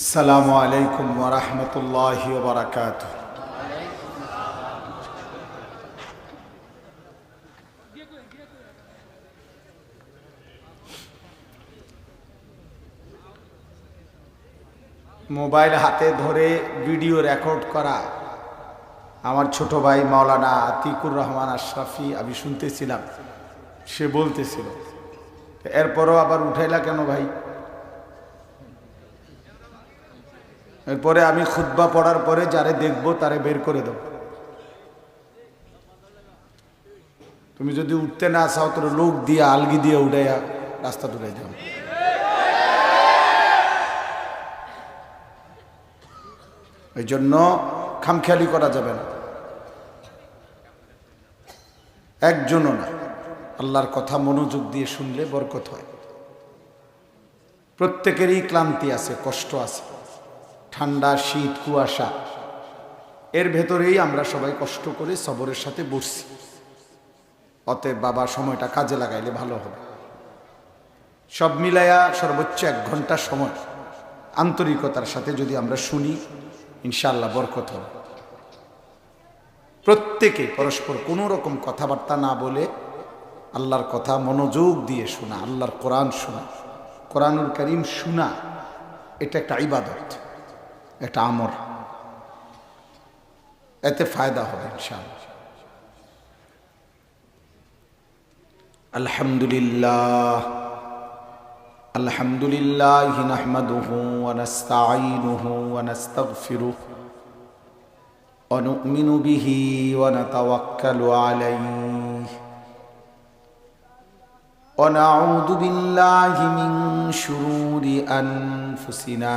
আসসালামু আলাইকুম ওরহমতুল্লাহ বারাকাত মোবাইল হাতে ধরে ভিডিও রেকর্ড করা। আমার ছোট ভাই মাওলানা আতিকুর রহমান আশরাফি, আমি শুনতেছিলাম, সে বলতেছিল। এরপরও আবার উঠাইলা কেন ভাই? এরপরে আমি খুদ্া পড়ার পরে যারে দেখব তারে বের করে দেব। তুমি যদি উঠতে না চাও, তোর লোক দিয়ে আলগি দিয়ে উঠাইয়া রাস্তা দূরাই যাও এই জন্য খামখেয়ালি করা যাবে না। একজনও না। আল্লাহর কথা মনোযোগ দিয়ে শুনলে বরকত হয়। প্রত্যেকেরই ক্লান্তি আছে, কষ্ট আছে। ঠান্ডা শীত, কুয়াশা। এর ভেতরেই আমরা সবাই কষ্ট করে সবরের সাথে বসছি। অতএব বাবা, সময়টা কাজে লাগাইলে ভালো হবে। সব মিলাইয়া সর্বোচ্চ এক ঘণ্টা সময় আন্তরিকতার সাথে যদি আমরা শুনি ইনশাল্লাহ বরকত হবে। প্রত্যেকে পরস্পর কোনো রকম কথাবার্তা না বলে আল্লাহর কথা মনোযোগ দিয়ে শোনা, আল্লাহর কোরআন শোনা, কোরআনুল করিম শোনা, এটা একটা ইবাদত। একটা আমর। এতে ফায়দা হবে, ইনশাআল্লাহ। আলহামদুলিল্লাহ। আলহামদুলিল্লাহ নাহমাদুহু ওয়া নাস্তাঈনুহু ওয়া নাস্তাগফিরুহ ওয়া নু'মিনু বিহি ওয়া নাতাওয়াক্কালু আলাইহি ওয়া নাউযু বিল্লাহি মিন শুরুরি আনফুসিনা।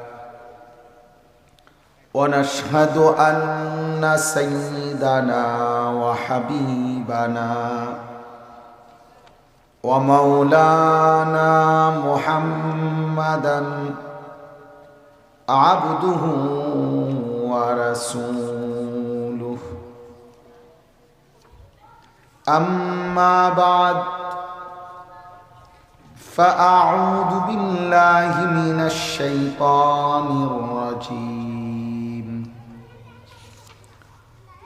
ونشهد ان سيدنا وحبيبنا ومولانا محمدا عبده ورسوله اما بعد فاعوذ بالله من الشيطان الرجيم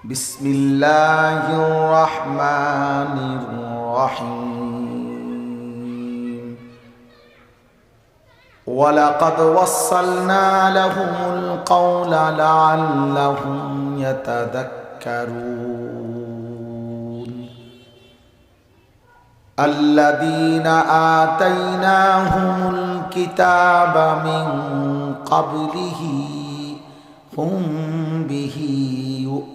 بسم الله الرحمن الرحيم. ولقد وصلنا لهم القول لعلهم يتذكرون. الذين آتيناهم الكتاب من قبله هم به يؤمنون.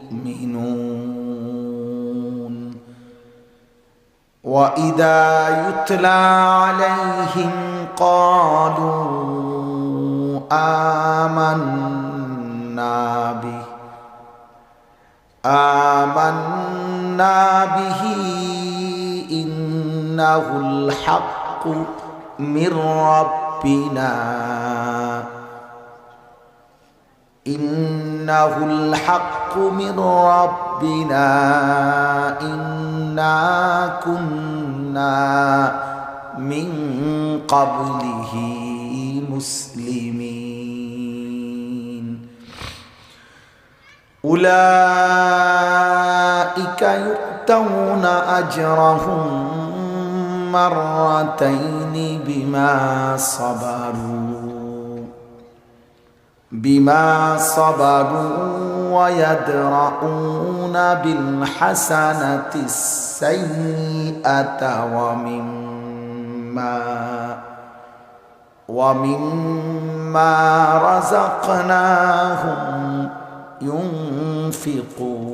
وإذا يتلى عليهم قالوا آمنا به آمنا به إنه الحق من ربنا. إنه الحق من ربنا. إنا كنا من قبله مسلمين. أولئك يؤتون أجرهم مرتين بما صبروا. بما صبروا ويدرؤون بالحسنة السيئة ومما ومما رزقناهم ينفقون.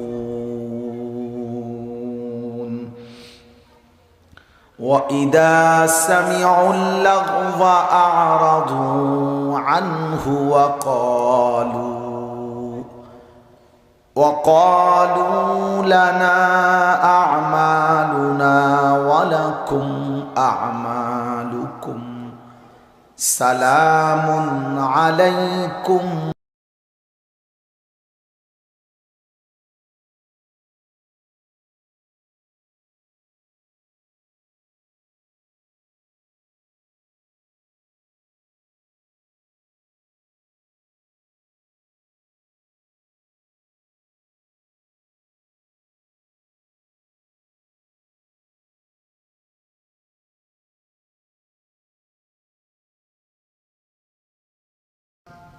وإذا سمعوا اللغو أعرضوا عنه وقالوا وقالوا لنا أعمالنا ولكم أعمالكم سلام عليكم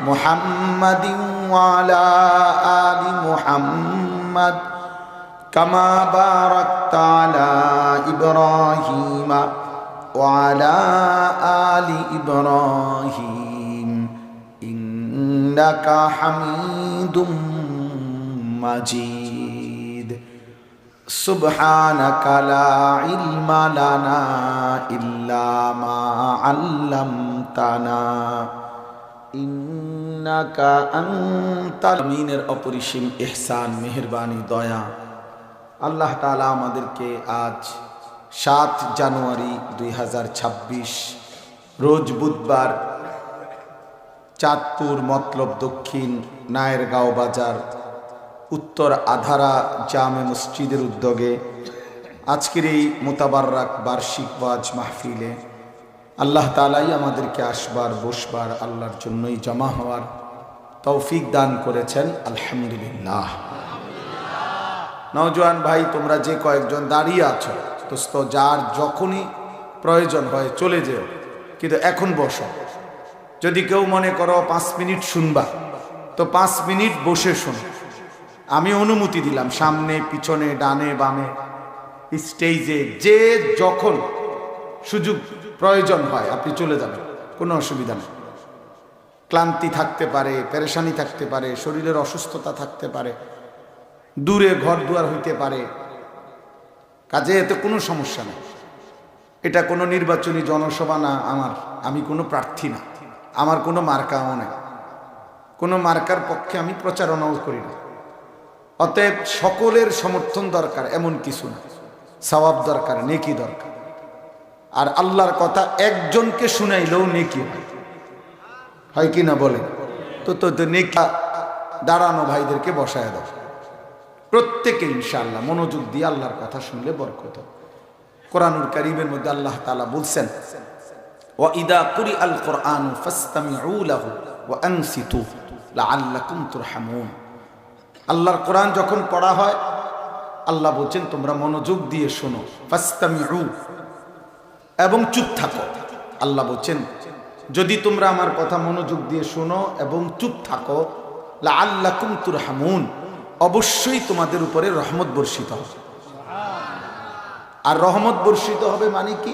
محمد وعلى آل محمد كما باركت على إبراهيم وعلى آل إبراهيم إنك حميد مجيد سبحانك لا علم لنا إلا ما علمتنا ইন্নাকা আনতাল মিনের অপরিসীম ইহসান, মেহেরবানি, দয়া। আল্লাহ তালা আমাদেরকে আজ সাত জানুয়ারি দুই হাজার ছাব্বিশ, রোজ বুধবার চাঁদপুর মতলব দক্ষিণ নায়েরগাঁও বাজার, উত্তর আধারা জামে মসজিদের উদ্যোগে আজকের এই মোতাবাররাক বার্ষিক ওয়াজ মাহফিলে আল্লাহ তালাই আমাদেরকে আসবার, বসবার, আল্লাহর জন্যই জমা হওয়ার তৌফিক দান করেছেন, আলহামদুলিল্লাহ। নওজোয়ান ভাই, তোমরা যে কয়েকজন দাঁড়িয়ে আছো, দোস্ত, যার যখনই প্রয়োজন হয় চলে যেও, কিন্তু এখন বসো। যদি কেউ মনে করো পাঁচ মিনিট শুনবা, তো পাঁচ মিনিট বসে শোনো। আমি অনুমতি দিলাম, সামনে, পিছনে, ডানে, বামে, স্টেজে যে যখন সুযোগ প্রয়োজন হয়, আপনি চলে যাবেন। কোনো অসুবিধা নেই। ক্লান্তি থাকতে পারে, পেরেশানি থাকতে পারে, শরীরের অসুস্থতা থাকতে পারে, দূরে ঘর দুয়ার হইতে পারে। কাজে এতে কোনো সমস্যা নেই। এটা কোনো নির্বাচনী জনসভা না আমার। আমি কোনো প্রার্থী না। আমার কোনো মার্কাও নেই। কোনো মার্কার পক্ষে আমি প্রচারণাও করি না। অতএব সকলের সমর্থন দরকার, এমন কিছু না। সবাব দরকার, নেকি দরকার। আর আল্লাহর কথা একজনকে শুনাইলেও নেকি হয়। কি না বলে তো তো তো নেকি দাঁড়ানো ভাইদেরকে বসায় দাও। প্রত্যেকে ইনশাআল্লাহ মনোযোগ দিয়ে আল্লাহর কথা শুনলে বরকত কোরআনুল করিমের মধ্যে আল্লাহ তালা বলছেন ও ইদা কুরি আল কোরআন আল্লাহর কোরআন যখন পড়া হয়, আল্লাহ বলছেন, তোমরা মনোযোগ দিয়ে শোনো। ফাস্তামিউ এবং চুপ থাকো। আল্লাহ বলছেন, যদি তোমরা আমার কথা মনোযোগ দিয়ে শোনো এবং চুপ থাকো আল্লাহ কুমতুর হামুন অবশ্যই তোমাদের উপরে রহমত বর্ষিত হবে। আর রহমত বর্ষিত হবে মানে কি?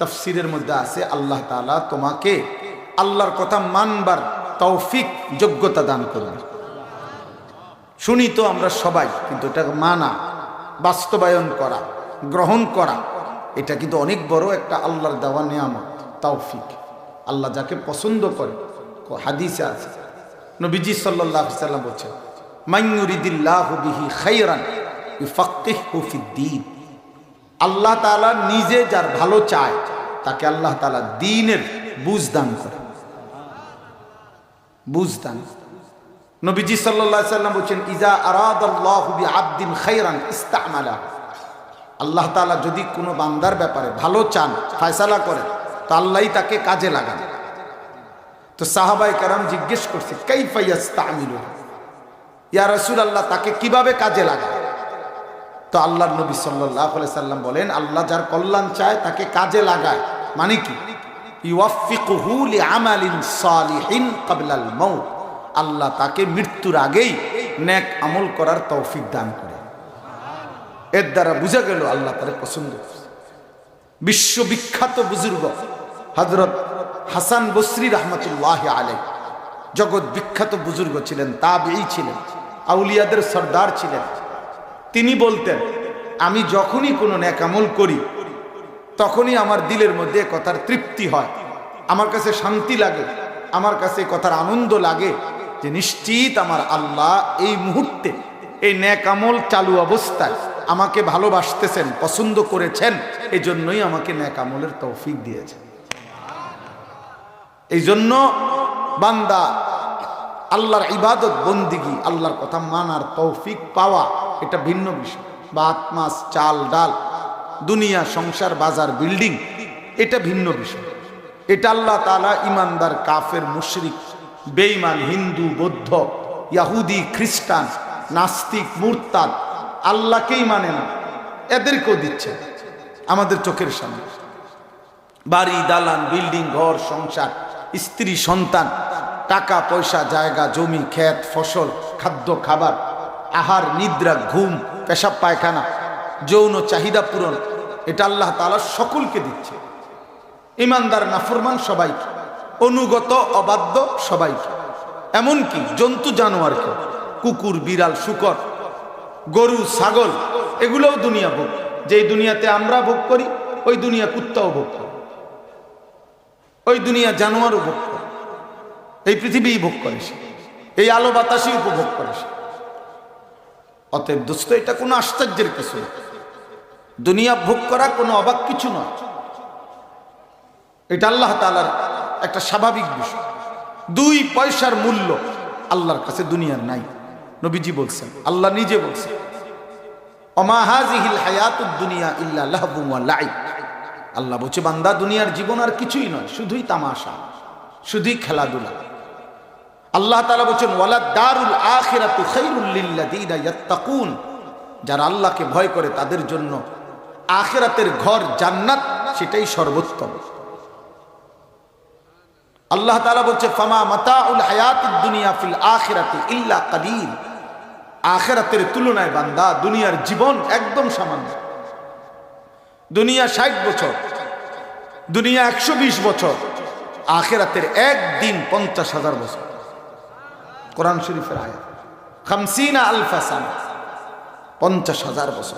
তফসিরের মধ্যে আছে, আল্লাহ তালা তোমাকে আল্লাহর কথা মানবার তৌফিক, যোগ্যতা দান করবে শুনি তো আমরা সবাই, কিন্তু এটা মানা, বাস্তবায়ন করা, গ্রহণ করা এটা কিন্তু অনেক বড় একটা আল্লাহর দেওয়া নিয়ামত, তৌফিক। আল্লাহ যাকে পছন্দ করে হাদিসে আছে। নবীজি সাল্লাম বলছেন আল্লাহ তালা নিজে যার ভালো চায়, তাকে আল্লাহ তালা দিনের বুঝ দান করে। বুঝ দান। নবীজি সাল্লাহ সাল্লাম বলছেন, ইজা আরাদ আব্দিন খাইরান ইস্তামালা। আল্লাহ তালা যদি কোনো বান্দার ব্যাপারে ভালো চান, ফায়সালা করেন তো আল্লাহ তাকে কাজে লাগান। তো সাহাবাই কারাম জিজ্ঞেস করছে কাই ফাইয়াস্তামিল ইয়া রসুল আল্লাহ তাকে কীভাবে কাজে লাগায় তো আল্লাহ নবী সাল্লাহ সাল্লাম বলেন, আল্লাহ যার কল্যাণ চায়, তাকে কাজে লাগায়। মানে কি? আল্লাহ তাকে মৃত্যুর আগেই ন্যাক আমল করার তৌফিক দান করে এর দ্বারা বোঝা গেল আল্লাহ তারে পছন্দ। বিশ্ববিখ্যাত বুজুর্গ হজরত হাসান বসরি রহমতুল্লাহ আলাই জগৎ বিখ্যাত বুজুর্গ ছিলেন তাবেই ছিলেন, আউলিয়াদের সর্দার ছিলেন। তিনি বলতেন, আমি যখনই কোনো ন্যাকামল করি, তখনই আমার দিলের মধ্যে কথার তৃপ্তি হয়। আমার কাছে শান্তি লাগে, আমার কাছে কথার আনন্দ লাগে যে নিশ্চিত আমার আল্লাহ এই মুহূর্তে এই ন্যাকামল চালু অবস্থায় আমাকে ভালোবাসতেছেন, পছন্দ করেছেন এই জন্যই আমাকে ন্যাকামলের তৌফিক দিয়েছেন এই জন্য বান্দা, আল্লাহর ইবাদত, বন্দিগি, আল্লাহর কথা মানার তৌফিক পাওয়া, এটা ভিন্ন বিষয়। ভাত, মাছ, চাল, ডাল, দুনিয়া, সংসার, বাজার, বিল্ডিং, এটা ভিন্ন বিষয়। এটা আল্লাহ তালা ইমানদার কাফের, মুশরিক বেইমান হিন্দু, বৌদ্ধ, ইয়াহুদি, খ্রিস্টান, নাস্তিক, মুরতাদ আল্লাহকেই মানে না, এদেরকেও দিচ্ছে আমাদের চোখের সামনে। বাড়ি, দালান, বিল্ডিং, ঘর, সংসার, স্ত্রী, সন্তান, টাকা, পয়সা, জায়গা, জমি, ক্ষেত, ফসল, খাদ্য, খাবার, আহার, নিদ্রা, ঘুম, পেশাব, পায়খানা, যৌন চাহিদা পূরণ, এটা আল্লাহ তালা সকলকে দিচ্ছে। ইমানদার, নাফরমান সবাইকে অনুগত, অবাধ্য সবাইকে এমনকি জন্তু জানোয়ারকে কুকুর, বিড়াল, শুকর গরু, ছাগল, এগুলোও দুনিয়া ভোগ। যেই দুনিয়াতে আমরা ভোগ করি, ওই দুনিয়া কুত্তাও ভোগ করে। ওই দুনিয়া জানোয়ারও ভোগ করে। এই পৃথিবী ভোগ করে সে। এই আলো বাতাসই উপভোগ করে সে। অতএব দোস্ত, এটা কোনো আশ্চর্যের কিছু দুনিয়া ভোগ করা কোনো অবাক কিছু নয় এটা আল্লাহ তালার একটা স্বাভাবিক বিষয়। দুই পয়সার মূল্য আল্লাহর কাছে দুনিয়ার নাই। নবীজি বলছেন, আল্লাহ নিজে বলছেন আল্লাহ বলছে, বান্দা, দুনিয়ার জীবন আর কিছুই নয়, শুধুই তামাশা, শুধুই খেলাধুলা। আল্লাহ বলছেন যারা আল্লাহকে ভয় করে, তাদের জন্য আখেরাতের ঘর জান্নাত, সেটাই সর্বোত্তম। আল্লাহ বলছে, ফামা মাতাউল হায়াতিদ দুনিয়া ফিল আখিরাতি ইল্লা আখেরাতের তুলনায় বান্দা দুনিয়ার জীবন একদম সামান্য। দুনিয়া ষাট বছর, দুনিয়া একশো বিশ বছর, আখেরাতের একদিন পঞ্চাশ হাজার বছর। কোরআন শরীফের আয়াত, খামসিনা আলফাসান পঞ্চাশ হাজার বছর।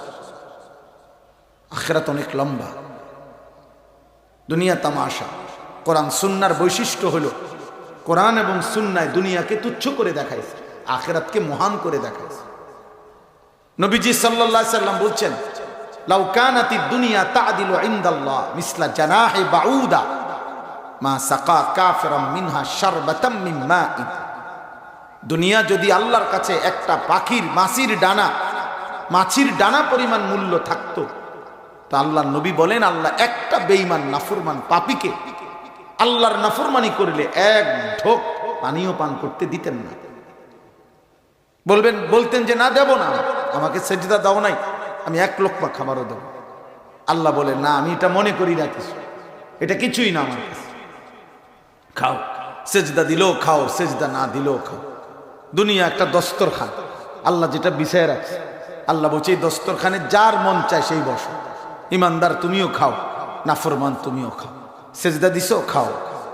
আখেরাত অনেক লম্বা। দুনিয়া তামাশা, কোরআন সুন্নার বৈশিষ্ট্য হলো, কোরআন এবং সুন্নায় দুনিয়াকে তুচ্ছ করে দেখাইছে। আখেরাতকে মহান করে দেখাইছে নবীজি আলাইহি সাল্লাম বলছেন, লাউ কানাতি দুনিয়া তাদিলু ইনদাল্লাহ মিসলা জানাহি বাউদা মা দুনিয়া যদি আল্লাহর কাছে একটা পাখির মাছির ডানা মাছির ডানা পরিমাণ মূল্য থাকতো, তা আল্লাহ নবী বলেন, আল্লাহ একটা বেঈমান নাফুরমান পাপিকে আল্লাহর নাফরমানি করলে এক ঢোক পানীয় পান করতে দিতেন না। বলবেন, বলতেন যে, না, দেব না। আমাকে সেজদা দাও নাই, আমি এক লোকমা খাবারও দেব। আল্লাহ বলে, না, আমি এটা মনে করি না কিছু। এটা কিছুই না আমার কাছে। খাও, সেজদা দিলেও খাও, সেজদা না দিলেও খাও। দুনিয়া একটা দস্তরখান। আল্লাহ যেটা বিষয় রাখছে, আল্লাহ বলছে, এই দস্তরখানে যার মন চায় সেই বসো। ইমানদার তুমিও খাও, নাফরমান তুমিও খাও। সেজদা দিছো, খাও।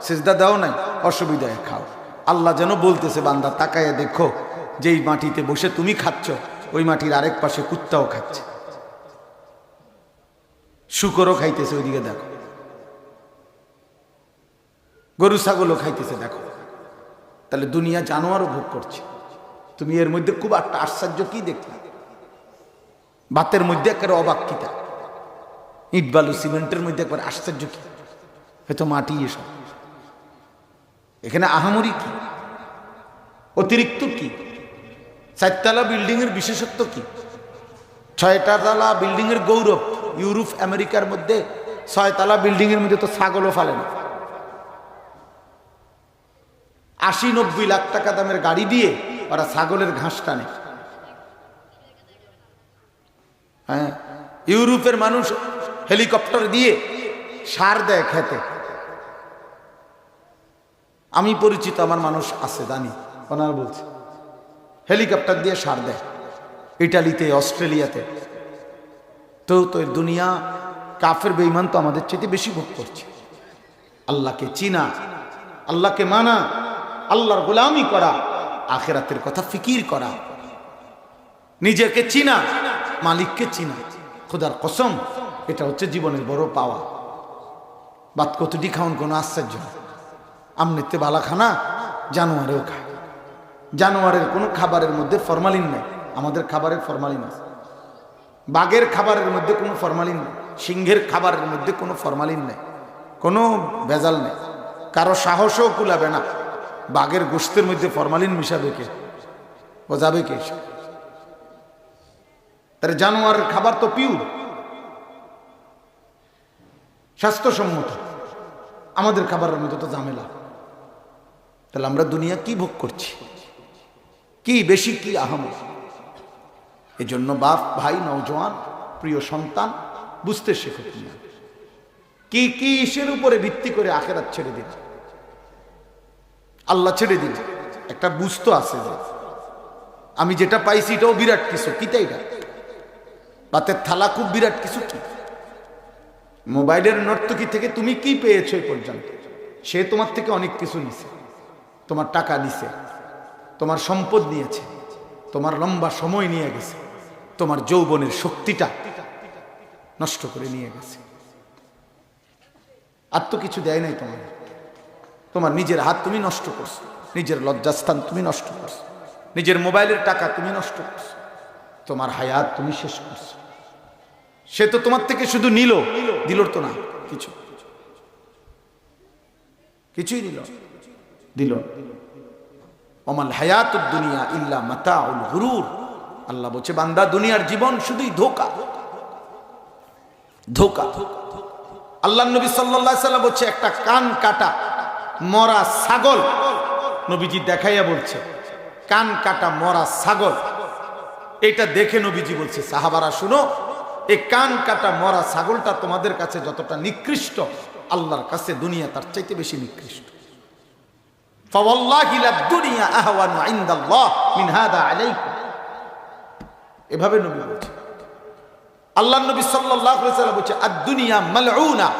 সেজদা দাও নাই, অসুবিধায় খাও। আল্লাহ যেন বলতেছে, বান্দা, তাকায় দেখো যেই মাটিতে বসে তুমি খাচ্ছ, ওই মাটির আরেক পাশে কুত্তাও খাচ্ছে। শুকরও খাইতেছে ওইদিকে দেখো। গরু, ছাগলও খাইতেছে দেখো। তাহলে দুনিয়া জানোয়ারও ভোগ করছে। তুমি এর মধ্যে খুব একটা আশ্চর্য কি দেখলে? বাতের মধ্যে একেবারে অবাক কিতা ইট বালু, সিমেন্টের মধ্যে একবার আশ্চর্য কি? হয়তো মাটি এসব। এখানে আহামরি কি? অতিরিক্ত কি? চারতলা বিল্ডিং এর বিশেষত্ব কি? ছয়টা তালা বিল্ডিং এর গৌরব। ইউরোপ, আমেরিকার মধ্যে ছয়তলা বিল্ডিং এর মধ্যে তো ছাগলও ফালে না। আশি নব্বই লাখ টাকা দামের গাড়ি দিয়ে ওরা ছাগলের ঘাস টানে। হ্যাঁ ইউরোপের মানুষ হেলিকপ্টার দিয়ে সার দেয় খেতে। আমি পরিচিত আমার মানুষ আছে, জানি, ওনারা বলছে। হেলিকপ্টার দিয়ে সার দেয়। ইটালিতে, অস্ট্রেলিয়াতে। তো তো দুনিয়া, কাফের বেইমান তো আমাদের চেয়ে বেশি ভোগ করছে। আল্লাহকে চিনা, আল্লাহকে মানা, আল্লাহর গোলামি করা, আখেরাতের কথা ফিকির করা। নিজেকে চিনা, মালিককে চিনা। খোদার কসম, এটা হচ্ছে জীবনের বড় পাওয়া। বাদ কতটি খাওয়ান কোনো আশ্চর্য। আমনেতে বালা খানা জানোয়ারেও খায়। জানোয়ারের কোনো খাবারের মধ্যে ফরমালিন নেই। আমাদের খাবারের ফরমালিন আছে। বাঘের খাবারের মধ্যে কোনো ফরমালিন নেই। সিংহের খাবারের মধ্যে কোনো ফরমালিন নেই। কোনো ভেজাল নেই। কারও সাহসও কুলাবে না। বাঘের গোস্তের মধ্যে ফরমালিন মিশাবে কে? বোঝাবে কে? সে? তার জানোয়ারের খাবার তো পিউর স্বাস্থ্যসম্মত। আমাদের খাবারের মধ্যে তো ঝামেলা। তাহলে আমরা দুনিয়া কি ভোগ করছি? কি বেশি, কি আহম? এজন্য বাপ, ভাই, নওজোয়ান, প্রিয় সন্তান, বুঝতে শেখো তুমি। কি কি ইসের উপরে ভিত্তি করে আখেরাত ছেড়ে দিন আল্লাহ ছেড়ে দিন একটা বুঝতো আছে যে, আমি যেটা পাইছি এটাও বিরাট কিছু। কি তাই এটা? বাতের থালা খুব বিরাট কিছু কি? মোবাইলের নর্তকি থেকে তুমি কি পেয়েছ এই পর্যন্ত? সে তোমার থেকে অনেক কিছু নিছে। তোমার টাকা নিছে। তোমার সম্পদ নিয়েছে, তোমার লম্বা সময় নিয়ে গেছে, তোমার যৌবনের শক্তিটা নষ্ট করে নিয়ে গেছে। আর তো কিছু দেয় নাই তোমার। তোমার নিজের হাত তুমি নষ্ট করছ, নিজের লজ্জাস্থান তুমি নষ্ট করছ, নিজের মোবাইলের টাকা তুমি নষ্ট করছ, তোমার হায়াত তুমি শেষ করছ। সে তো তোমার থেকে শুধু নিল দিল তো না, কিছু। কিছুই নিল দিল। অমাল হায়াত দুনিয়া ইল্লা মাতা উল গুরুর। আল্লাহ বলছে, বান্দা, দুনিয়ার জীবন শুধুই ধোকা। ধোকা। আল্লাহ নবী সাল্লাম বলছে, একটা কান কাটা মরা ছাগল। নবীজি দেখাইয়া বলছে, কান কাটা মরা ছাগল। এটা দেখে নবীজি বলছে, সাহাবারা, শুনো, এই কান কাটা মরা ছাগলটা তোমাদের কাছে যতটা নিকৃষ্ট, আল্লাহর কাছে দুনিয়া তার চাইতে বেশি নিকৃষ্ট। এভাবে নবী বলছে। আল্লাহ নবী সাল্লাম বলছে, আদ-দুনিয়া মালউনা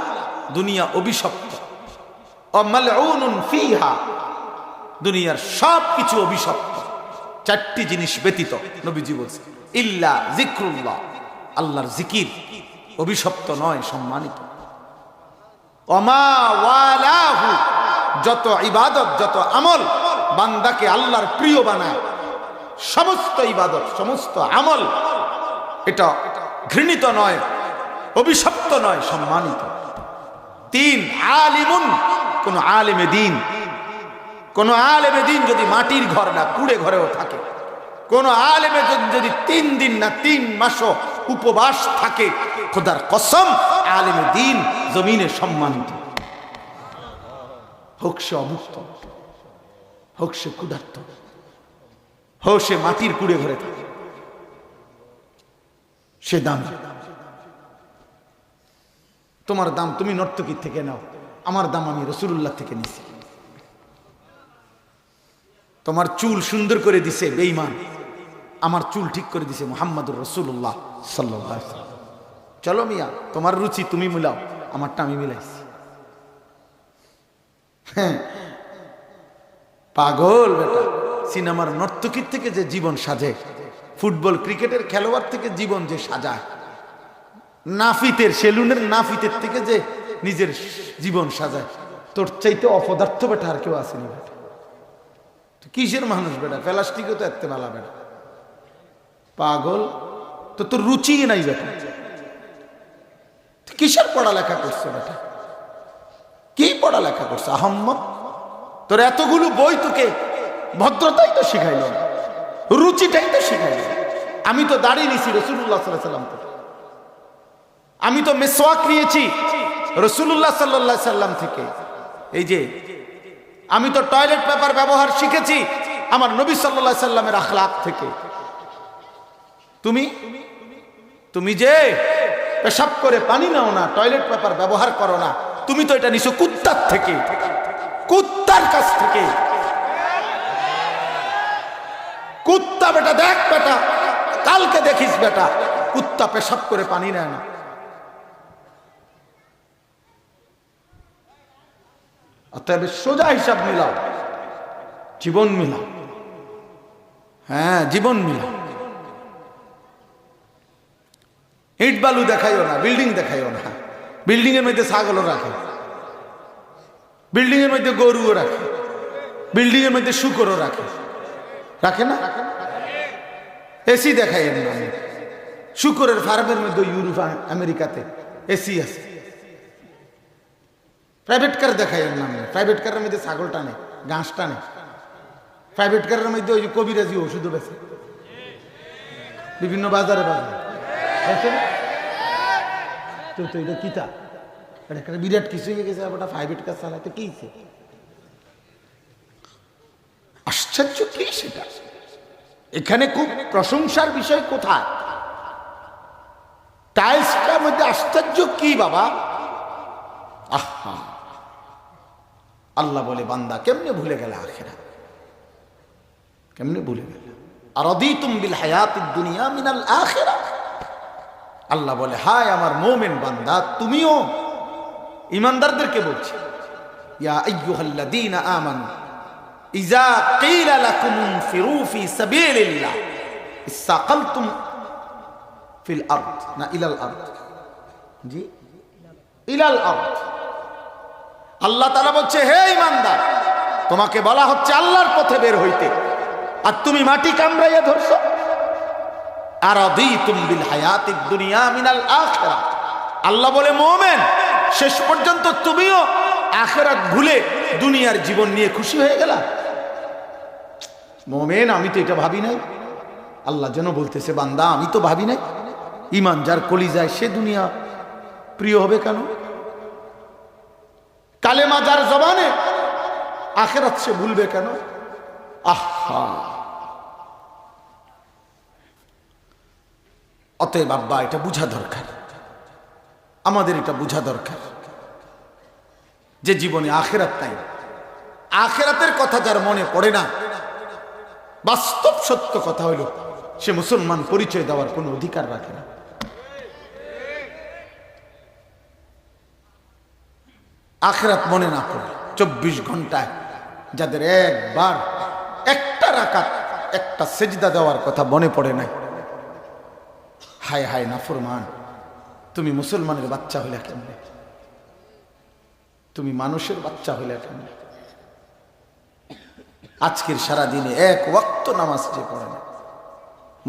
দুনিয়া অভিশপ্ত। ফিহা দুনিয়ার সব কিছু অভিশপ্ত। চারটি জিনিস ব্যতীত, নবীজি বলছে, ইল্লা জিক্রুল্লাহ আল্লাহর জিকির। অভিশপ্ত নয়, সম্মানিত। অমা ওয়ালাহু যত ইবাদত, যত আমল বান্দাকে আল্লাহর প্রিয় বানায়। সমস্ত ইবাদত, সমস্ত আমল, এটা ঘৃণিত নয়, অভিশপ্ত নয়, সম্মানিত। তিন, আলিমুন, কোন আলেমে দিন। কোন আলেমে দিন যদি মাটির ঘর না, কুড়ে ঘরেও থাকে। কোন আলেমে যদি তিন দিন না, তিন মাসও উপবাস থাকে, খোদার কসম, আলেমে দিন জমিনে সম্মানিত। হোক সে অমুক্ত, হোক সে ক্ষুধার্ত, হোক সে মাটির কুড়ে ঘরে থাকে। সে দাম তোমার দাম তুমি নর্তকীর থেকে নাও? আমার দাম আমি রসুল্লাহ থেকে নিছি। তোমার চুল সুন্দর করে দিছে বেইমান আমার চুল ঠিক করে দিছে মোহাম্মদুর রসুল্লাহ সাল্লাহ চলো মিয়া, তোমার রুচি তুমি মিলাও, আমারটা আমি মিলাইছি। হ্যাঁ। পাগল বেটা। সিনেমার নর্তকীর থেকে যে জীবন সাজে, ফুটবল ক্রিকেটের খেলোয়াড় থেকে জীবন যে সাজায়, নাফিতের সেলুনের নাফিতের থেকে যে নিজের জীবন সাজায়, তোর চাইতে অপদার্থ বেটা আর কেউ আসেনি বেটা। কিসের মানুষ বেটা? প্লাস্টিকও তো এত ভালো বেটা। পাগল? তো তোর রুচি নাই বেটা। কিসের পড়ালেখা করছে বেটা? কি পড়ালেখা করছে? আহম্মদ তোর এতগুলো বই তোকে ভদ্রতাই তো শিখাইল। রুচিটাই তো শিখাইল। আমি তো দাঁড়িয়ে নিছি রসুল্লাহ সাল্লাম থেকে। আমি তো মেসওয়াক নিয়েছি রসুল্লাহ সাল্লাহ সাল্লাম থেকে। এই যে, আমি তো টয়লেট পেপার ব্যবহার শিখেছি আমার নবী সাল্লাহ সাল্লামের আখলাক থেকে। তুমি? তুমি যে পেশাব করে পানি নাও না, টয়লেট পেপার ব্যবহার করো না তুমি তো এটা নিছো কুত্তার থেকে। কুত্তার কাছ থেকে। কুত্তা বেটা, দেখ বেটা, কালকে দেখিস বেটা, কুত্তা পেশাব করে পানি নেয় না। অতএব সোজা হিসাব মিলাও, জীবন মিলাও। হ্যাঁ জীবন মিলাও। ইট বালু দেখাইও না, বিল্ডিং দেখাইও না। বিল্ডিং এর মধ্যে ছাগলও রাখে। বিল্ডিং এর মধ্যে গরুও রাখে। বিল্ডিং এর মধ্যে শুকরও রাখে। রাখে না? এসি দেখাই না শুকরের ফার্মের মধ্যে ইউরোপ, আমেরিকাতে এসি আছে। প্রাইভেট কার দেখাই না প্রাইভেট কারের মধ্যে ছাগল টানে, ঘাস টানে। প্রাইভেট কারের মধ্যে ওই যে কবিরাজি ওষুধও বেছে বিভিন্ন বাজারে বাজারে? তো তো এটা কিতা এটা একটা বিরাট কিছু হয়ে গেছে, আবার প্রাইভেট কার চালাতে কি আশ্চর্য কি সেটা? এখানে খুব প্রশংসার বিষয় কোথায়? টাইলসটার মধ্যে আশ্চর্য কি বাবা? আহা! আল্লাহ বলে, বান্দা, কেমনে ভুলে গেল আখেরা? কেমনে ভুলে গেল? আর অদিতুম বিল হায়াতিদ দুনিয়া মিনাল আখেরা? আল্লাহ বলে, হায় আমার মোমেন বান্দা, তুমিও ইমানদারদেরকে বলছি। ইয়া আমানু ইজা ফিল না ইলাল ইলাল আল্লাহ তাআলা বলছে, হে ইমানদার, তোমাকে বলা হচ্ছে আল্লাহর পথে বের হইতে। আর তুমি মাটি কামড়াইয়া ধরছো। আল্লাহ বলে, মোমেন, শেষ পর্যন্ত তুমিও আখেরাত ভুলে দুনিয়ার জীবন নিয়ে খুশি হয়ে গেলা? মোমেন, আমি তো এটা ভাবি নাই। আল্লাহ যেন বলতেছে, বান্দা, আমি তো ভাবি নাই। ইমান যার কলি যায় সে দুনিয়া প্রিয় হবে কেন? কালেমা যার জবানে, আখেরাত সে ভুলবে কেন? আহা! অতএব আব্বা, এটা বুঝা দরকার। আমাদের এটা বুঝা দরকার। যে জীবনে আখেরাত নাই, আখেরাতের কথা যার মনে পড়ে না, বাস্তব সত্য কথা হইল, সে মুসলমান পরিচয় দেওয়ার কোনো অধিকার রাখে না। আখেরাত মনে না পড়ে চব্বিশ ঘন্টায় যাদের একবার, একটা রাকাত, একটা সেজদা দেওয়ার কথা মনে পড়ে নাই হায় হায় নাফরমান তুমি মুসলমানের বাচ্চা হইলে কেমনে? তুমি মানুষের বাচ্চা হইলে কেমনে? আজকের সারা দিনে এক ওয়াক্ত নামাজ যে পড়ে না,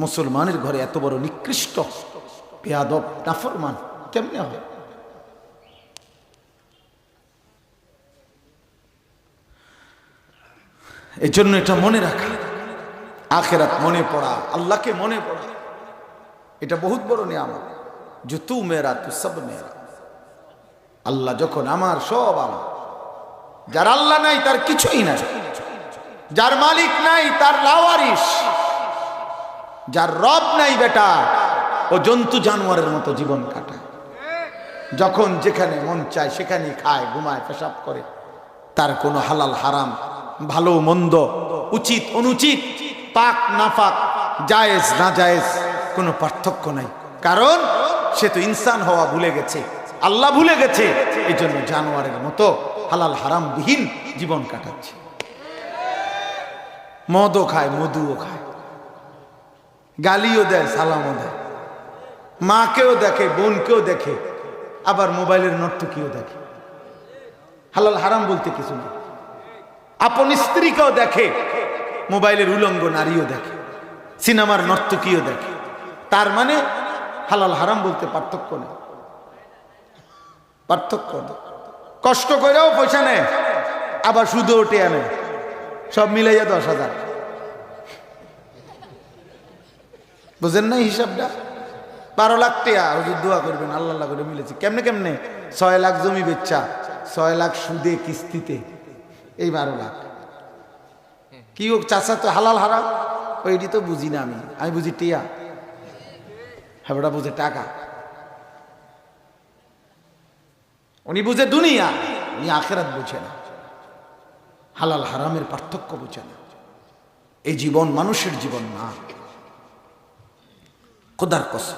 মুসলমানের ঘরে এত বড় নিকৃষ্ট পেয়াদব নাফরমান কেমনে হয় এই জন্য এটা মনে রাখা, আখেরাত মনে পড়া, আল্লাহকে মনে পড়া। এটা বহুত বড় নিয়ামত। যে তু মেয়েরা তু সব মেয়েরা। আল্লাহ যখন আমার সব আমার যার আল্লাহ নাই, তার কিছুই নাই। যার মালিক নাই, তার লাওয়ারিস। যার রব নাই বেটা, ও জন্তু জানোয়ারের মতো জীবন কাটায়। যখন যেখানে মন চায় সেখানে খায়, ঘুমায়, পেশাব করে। তার কোনো হালাল হারাম, ভালো, মন্দ, উচিত, অনুচিত, পাক, নাফাক, জায়েজ না জায়েজ কোনো পার্থক্য নাই। কারণ সে তো ইনসান হওয়া ভুলে গেছে। আল্লাহ ভুলে গেছে। এই জন্য জানোয়ারের মতো হালাল হারাম বিহীন জীবন কাটাচ্ছে। মদও খায়, মধুও খায়। গালিও দেয়, সালামও দেয়। মাকেও দেখে, বোনকেও দেখে। আবার মোবাইলের নর্তকীও দেখে। হালাল হারাম বলতে কিছু নেই। আপন স্ত্রীকেও দেখে। মোবাইলের উলঙ্গ নারীও দেখে। সিনেমার নর্তকীও দেখে। তার মানে হালাল হারাম বলতে পার্থক্য নেই। পার্থক্য কষ্ট করেও পয়সা নেয় আবার সুদও ওঠে আনে সব মিলাইয়া দশ হাজার। বুঝেন না হিসাবটা? বারো লাখ টিয়া, হুজুর দোয়া করবেন, আল্লাহ আল্লাহ করে মিলেছে। কেমনে কেমনে? ছয় লাখ জমি বেচা, ছয় লাখ সুদে, কিস্তিতে। এই বারো লাখ। কি হোক চাষা তো হালাল হারাম, ওইটি তো বুঝি না আমি। আমি বুঝি টিয়া। হ্যাঁ বুঝে টাকা। উনি বুঝে দুনিয়া, উনি আখেরাত বুঝে না। হালাল হারামের পার্থক্য বুঝে না। এই জীবন মানুষের জীবন না। খোদার কসম।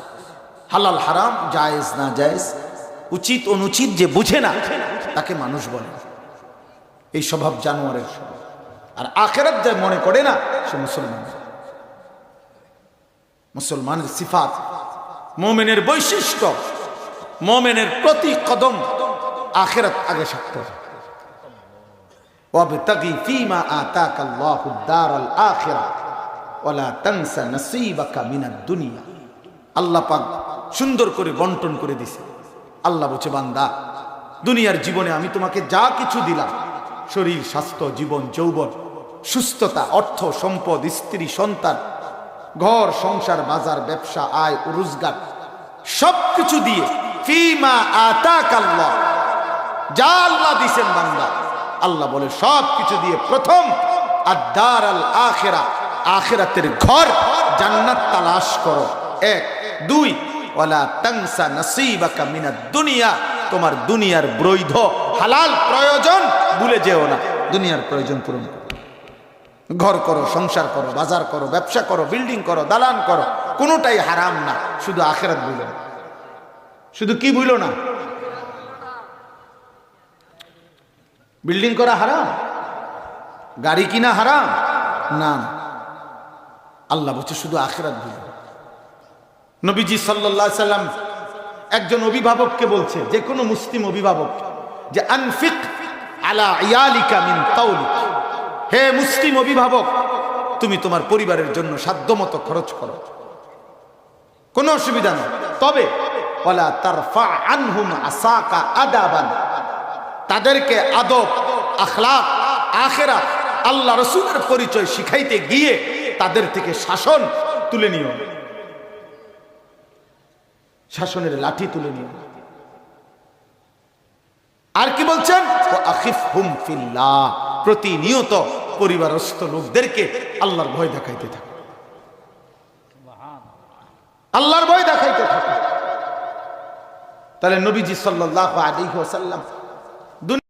হালাল হারাম, জায়েজ না জায়েজ, উচিত অনুচিত যে বুঝে না, তাকে মানুষ বলে এই স্বভাব জানোয়ারের আর আখেরাত যা মনে করে না, সে মুসলমান। মুসলমানের সিফাত মোমেনের বৈশিষ্ট্য মোমেনের প্রতি কদম আখেরাত আগে সাক্ত وابتغي فيما آتاك الله الدار الآخرة ولا تنس نصيبك من الدنيا আল্লাহ পাক সুন্দর করে বন্টন করে দিছে আল্লাহ বলছে বান্দা দুনিয়ার জীবনে আমি তোমাকে যা কিছু দিলাম শরীর স্বাস্থ্য জীবন যৌবন সুস্থতা অর্থ সম্পদ স্ত্রী সন্তান ঘর, সংসার, বাজার, ব্যবসা, আয়, রোজগার সব কিছু দিয়ে ফিমা আতাক আল্লাহ যা আল্লাহ দিছেন বান্দা। আল্লাহ বলে সব কিছু দিয়ে প্রথম আদার আল আখেরা, আখেরাতের ঘর জান্নাত তালাশ করো। এক, দুই, ওয়ালা তাংসা নসিবাকা মিনাদ দুনিয়া। তোমার দুনিয়ার বৈধ, হালাল প্রয়োজন ভুলে যেও না। দুনিয়ার প্রয়োজন পূরণ করো। ঘর করো, সংসার করো, বাজার করো, ব্যবসা করো বিল্ডিং করো, দালান করো, কোনোটাই হারাম না, শুধু আখেরাত বুঝো। না শুধু কি বুঝলো না? বিল্ডিং করা হারাম? গাড়ি কিনা হারাম? না। আল্লাহ বলছে শুধু আখেরাত বুঝো। নবীজি সাল্লাহ সাল্লাম একজন অভিভাবককে বলছে, যে কোনো মুসলিম অভিভাবক, যে আনফিক আলা ইয়ালিকা মিন তাউলিক হে মুসলিম অভিভাবক, তুমি তোমার পরিবারের জন্য সাধ্যমতো খরচ করো। কোনো অসুবিধা নেই। তবে তাদেরকে আদব, আখলাক, আখেরা আল্লাহ রসুলের পরিচয় শিখাইতে গিয়ে তাদের থেকে শাসন তুলে নিও। শাসনের লাঠি তুলে নিও। আর কি বলছেন? প্রতিনিয়ত পরিবারস্থ লোকদেরকে আল্লাহর ভয় দেখাইতে থাকে। আল্লাহর ভয় দেখাইতে থাকে। তাহলে নবীজি সাল্লাহ আলী ওসাল্লাম